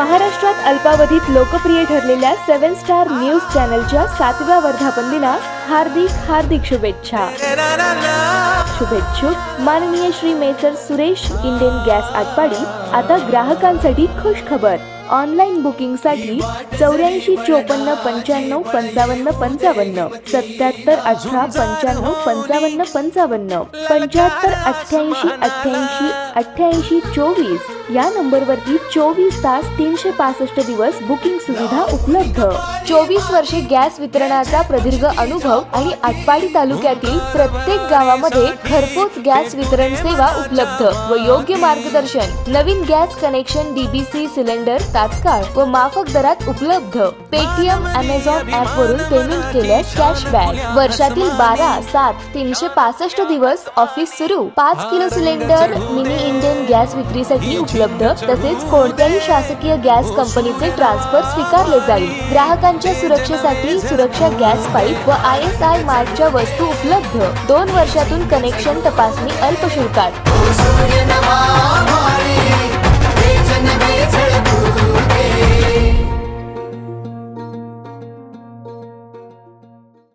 महाराष्ट्रात अल्पावधीत लोकप्रिय ठरलेल्या सेव्हन स्टार न्यूज चॅनलच्या सातव्या वर्धापन दिनास हार्दिक हार्दिक शुभेच्छा. शुभेच्छुक माननीय Shri messrs Suresh Indian gas Atpadi. आता ग्राहकांसाठी खुश खबर. ऑनलाईन बुकिंगसाठी चौऱ्याऐंशी चोपन्न पंच्याण्णव पंचावन्न पंचावन्न सत्याहत्तर अठरा पंच्याण्णव पंचावन्न पंचावन्न पंच्याहत्तर अठ्ठ्याऐंशी अठ्ठ्याऐंशी अठ्ठ्याऐंशी चोवीस या नंबरवरती चोवीस तास तीनशे पासष्ट दिवस बुकिंग सुविधा उपलब्ध. चोवीस वर्षे गॅस वितरणाचा प्रदीर्घ अनुभव आणि आटपाडी तालुक्यातील प्रत्येक गावामध्ये घरपोच गॅस वितरण सेवा उपलब्ध व योग्य मार्गदर्शन. नवीन गॅस कनेक्शन डीबीसी सिलेंडर तात्काळ व माफक दरात उपलब्ध. पेटीएम अमेझॉन ऍप वरून पेमेंट केल्यास कॅशबॅक वर्षातील बारा सात तीनशे पासष्ट दिवस ऑफिस सुरू. पाच kilo cylinder mini Indian gas विक्रीसाठी उपलब्ध. तसेच कोणत्याही शासकीय गॅस कंपनीचे ट्रान्सफर स्वीकारले जाईल. ग्राहकांच्या सुरक्षेसाठी सुरक्षा गॅस पाईप व आय एस आय मार्कच्या वस्तू उपलब्ध. दोन वर्षातून कनेक्शन तपासणी अल्प